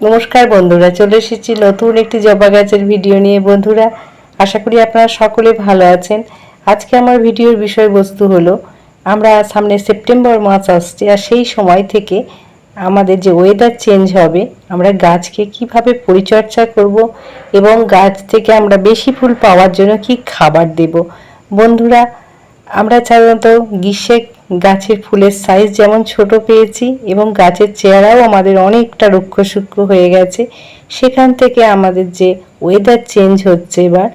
নমস্কার বন্ধুরা, চলে এসেছি নতুন একটি জবা গাছের ভিডিও নিয়ে। বন্ধুরা, আশা করি আপনারা সকলে ভালো আছেন। আজকে আমার ভিডিওর বিষয়বস্তু হলো, আমরা সামনে সেপ্টেম্বর মাস আসছে আর সেই সময় থেকে আমাদের যে ওয়েদার চেঞ্জ হবে, আমরা গাছকে কীভাবে পরিচর্যা করব এবং গাছ থেকে আমরা বেশি ফুল পাওয়ার জন্য কি খাবার দেব। বন্ধুরা আমরা সাধারণত গ্রীষ্মে গাছের ফুলের সাইজ যেমন ছোট পেয়েছি এবং গাছের চেহারাও আমাদের অনেকটা রুক্ষ সূক্ষ্ম হয়ে গেছে। সেখান থেকে আমাদের যে ওয়েদার চেঞ্জ হচ্ছে এবার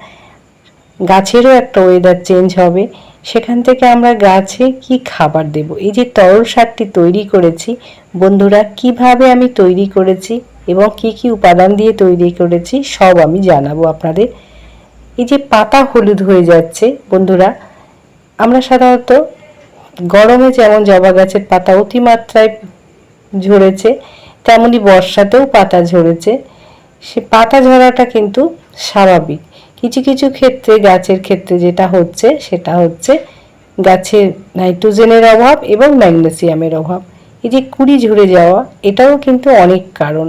গাছেরও একটা ওয়েদার চেঞ্জ হবে, সেখান থেকে আমরা গাছে কি খাবার দেব? এই যে তরল সারটি তৈরি করেছি, বন্ধুরা কীভাবে আমি তৈরি করেছি এবং কি কি উপাদান দিয়ে তৈরি করেছি সব আমি জানাব আপনাদের। এই যে পাতা হলুদ হয়ে যাচ্ছে, বন্ধুরা আমরা সাধারণত গরমে যেমন জবা গাছের পাতা অতিমাত্রায় ঝরেছে, তেমনি বর্ষাতেও পাতা ঝরেছে। সে পাতা ঝরাটা কিন্তু স্বাভাবিক। কিছু কিছু ক্ষেত্রে, গাছের ক্ষেত্রে যেটা হচ্ছে, সেটা হচ্ছে গাছের নাইট্রোজেনের অভাব এবং ম্যাগনেসিয়ামের অভাব। এই যে কুড়ি ঝরে যাওয়া, এটাও কিন্তু অনেক কারণ।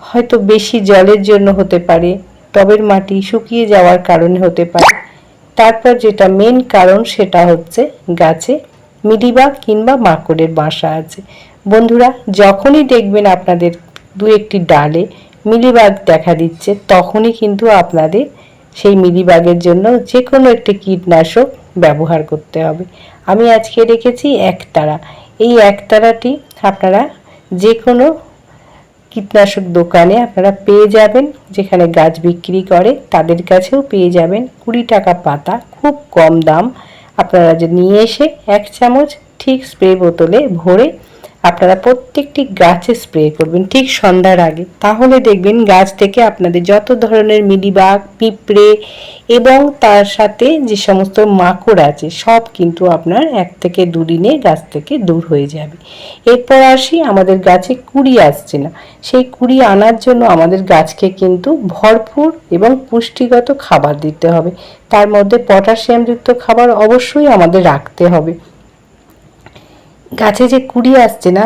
হয়তো বেশি জলের জন্য হতে পারে, টবের মাটি শুকিয়ে যাওয়ার কারণে হতে পারে। তারপর যেটা মেন কারণ সেটা হচ্ছে গাছে মিলিবাগ কিংবা মাকড়ের বাসা আছে। বন্ধুরা, যখনই দেখবেন আপনাদের দু একটি ডালে মিলিবাগ দেখা দিচ্ছে, তখনই কিন্তু আপনাদের সেই মিলিবাগের জন্য যে কোনো একটি কীটনাশক ব্যবহার করতে হবে। আমি আজকে রেখেছি একতারা। এই একতারাটি আপনারা যে কোনো কীটনাশক দোকানে আপনারা পেয়ে যাবেন, যেখানে গাছ বিক্রি করে, তাদের কাছেও পেয়ে যাবেন কুড়ি টাকা পাতা, খুব কম দাম। আপনারা যে নিয়ে এসে এক চামচ ঠিক স্প্রে বোতলে ভরে আপনারা প্রত্যেকটি গাছে স্প্রে করবেন ঠিক সন্ধ্যার আগে। তাহলে দেখবেন গাছ থেকে আপনাদের যত ধরনের মিলিবাগ, পিঁপড়ে এবং তার সাথে যে সমস্ত মাকড় আছে, সব কিন্তু আপনার এক থেকে দুদিনে গাছ থেকে দূর হয়ে যাবে। এরপর আসি, আমাদের গাছে কুড়ি আসছে না। সেই কুড়ি আনার জন্য আমাদের গাছকে কিন্তু ভরপুর এবং পুষ্টিগত খাবার দিতে হবে। তার মধ্যে পটাশিয়ামযুক্ত খাবার অবশ্যই আমাদের রাখতে হবে। গাছে যে কুড়ি আসছে না,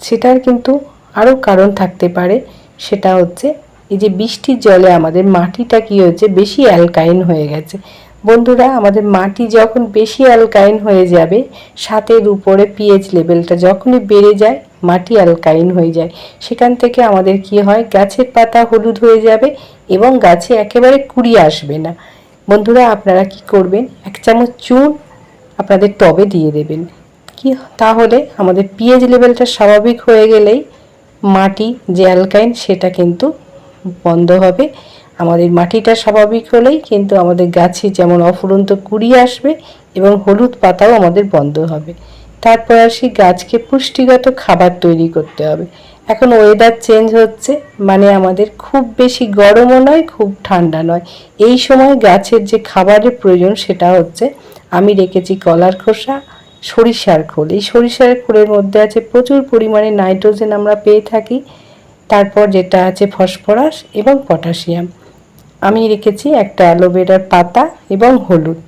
সেটার কিন্তু আরও কারণ থাকতে পারে। সেটা হচ্ছে এই যে বৃষ্টির জলে আমাদের মাটিটা কী হচ্ছে বেশি অ্যালকাইন হয়ে গেছে। বন্ধুরা, আমাদের মাটি যখন বেশি অ্যালকাইন হয়ে যাবে, সাতের উপরে পিএইচ লেভেলটা যখনই বেড়ে যায়, মাটি অ্যালকাইন হয়ে যায়। সেখান থেকে আমাদের কি হয়, গাছের পাতা হলুদ হয়ে যাবে এবং গাছে একেবারে কুড়ি আসবে না। বন্ধুরা, আপনারা কি করবেন? এক চামচ চুন আপনাদের টবে দিয়ে দেবেন। কি তাহলে আমাদের পিএইচ লেভেলটা স্বাভাবিক হয়ে গেলেই মাটি যে অ্যালকাইন সেটা কিন্তু বন্ধ হবে। আমাদের মাটিটা স্বাভাবিক হলেই কিন্তু আমাদের গাছে যেমন অফুরন্ত কুড়ি আসবে এবং হলুদ পাতাও আমাদের বন্ধ হবে। তারপর আসি গাছকে পুষ্টিগত খাবার তৈরি করতে হবে। এখন ওয়েদার চেঞ্জ হচ্ছে মানে আমাদের খুব বেশি গরমও নয়, খুব ঠান্ডা নয়। এই সময় গাছের যে খাবারের প্রয়োজন সেটা হচ্ছে, আমি রেখেছি কলার খোসা সরিষার খোল। এই সরিষার খোলের মধ্যে আছে প্রচুর পরিমাণে নাইট্রোজেন আমরা পেয়ে থাকি। তারপর যেটা আছে ফসফরাস এবং পটাশিয়াম। আমি রেখেছি একটা অ্যালোভেরার পাতা এবং হলুদ।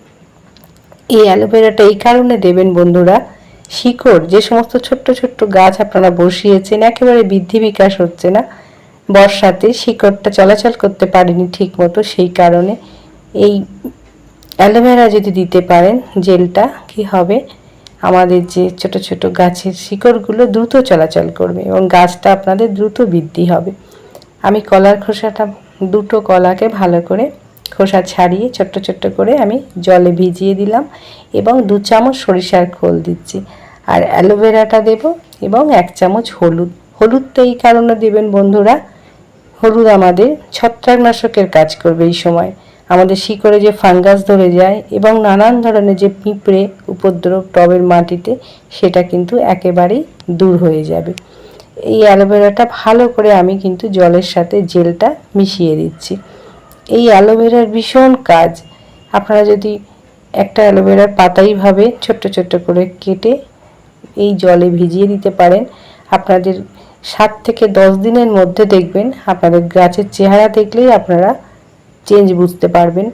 এই অ্যালোভেরাটা এই কারণে দেবেন বন্ধুরা, শিকড়, যে সমস্ত ছোট্ট ছোট্ট গাছ আপনারা বসিয়েছেন, একেবারে বৃদ্ধি বিকাশ হচ্ছে না। বর্ষাতে শিকড়টা চলাচল করতে পারেনি ঠিক মতো সেই কারণে এই অ্যালোভেরা যদি দিতে পারেন, জেলটা কি হবে? আমাদের যে ছোট ছোট গাছের শিকড়গুলো দ্রুত চলাচল করবে এবং গাছটা আপনাদের দ্রুত বৃদ্ধি হবে। আমি কলার খোসাটা, দুটো কলাকে ভালো করে খোসা ছাড়িয়ে ছোট্ট ছোট্ট করে আমি জলে ভিজিয়ে দিলাম এবং দু চামচ সরিষার খোল দিচ্ছি। আর অ্যালোভেরাটা দেব এবং এক চামচ হলুদ। হলুদটা এই কারণে দেবেন বন্ধুরা, হলুদ আমাদের ছত্রাকনাশকের কাজ করবে এই সময়। আমাদের শিকড়ে যে ফাঙ্গাস ধরে যায় এবং নানান ধরনের যে পিঁপড়ে উপদ্রব টবের মাটিতে, সেটা কিন্তু একেবারেই দূর হয়ে যাবে। এই অ্যালোভেরাটা ভালো করে আমি কিন্তু জলের সাথে জেলটা মিশিয়ে দিচ্ছি। এই অ্যালোভেরার ভীষণ কাজ। আপনারা যদি একটা অ্যালোভেরার পাতাইভাবে ছোট্ট ছোট্ট করে কেটে এই জলে ভিজিয়ে দিতে পারেন, আপনাদের সাত থেকে দশ দিনের মধ্যে দেখবেন আপনাদের গাছের চেহারা দেখলেই আপনারা চেঞ্জ বুঝতে পারবেন।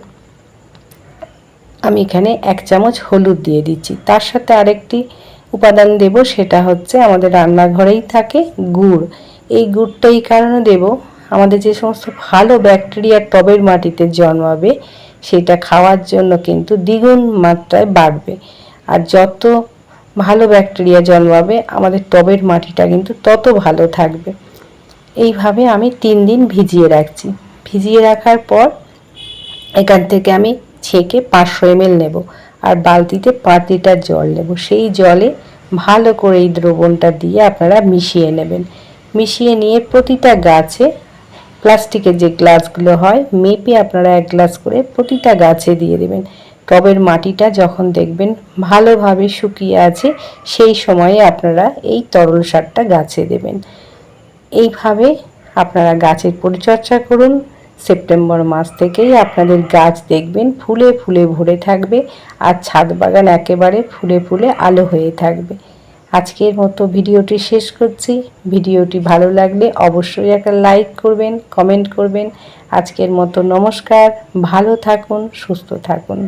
আমি এখানে এক চামচ হলুদ দিয়ে দিচ্ছি। তার সাথে আরেকটি উপাদান দেব, সেটা হচ্ছে আমাদের রান্নাঘরেই থাকে গুড়। এই গুড়টা এই কারণে দেব, আমাদের যে সমস্ত ভালো ব্যাকটেরিয়া টবের মাটিতে জন্মাবে, সেটা খাওয়ার জন্য কিন্তু দ্বিগুণ মাত্রায় বাড়বে। আর যত ভালো ব্যাকটেরিয়া জন্মাবে, আমাদের টবের মাটিটা কিন্তু তত ভালো থাকবে। এইভাবে আমি তিন দিন ভিজিয়ে রাখছি। ভিজিয়ে রাখার পর এখান থেকে আমি ছেঁকে পাঁচশো এমএল নেব আর বালতিতে পাঁচ লিটার জল নেব। সেই জলে ভালো করে এই দ্রবণটা দিয়ে আপনারা মিশিয়ে নেবেন। মিশিয়ে নিয়ে প্রতিটা গাছে প্লাস্টিকের যে গ্লাসগুলো হয়, মেপে আপনারা এক গ্লাস করে প্রতিটা গাছে দিয়ে দেবেন। টবের মাটিটা যখন দেখবেন ভালোভাবে শুকিয়ে আছে, সেই সময়ে আপনারা এই তরল সারটা গাছে দেবেন। এইভাবে আপনারা গাছের পরিচর্যা করুন সেপ্টেম্বর মাস থেকেই আপনাদের গাছ দেখবেন, ফুলে ফুলে ভরে থাকবে আর ছাদ বাগান একেবারে ফুলে ফুলে আলো হয়ে থাকবে। আজকের মতো ভিডিওটি শেষ করছি। ভিডিওটি ভালো লাগলে অবশ্যই একটা লাইক করবেন, কমেন্ট করবেন। আজকের মতো নমস্কার, ভালো থাকুন, সুস্থ থাকুন।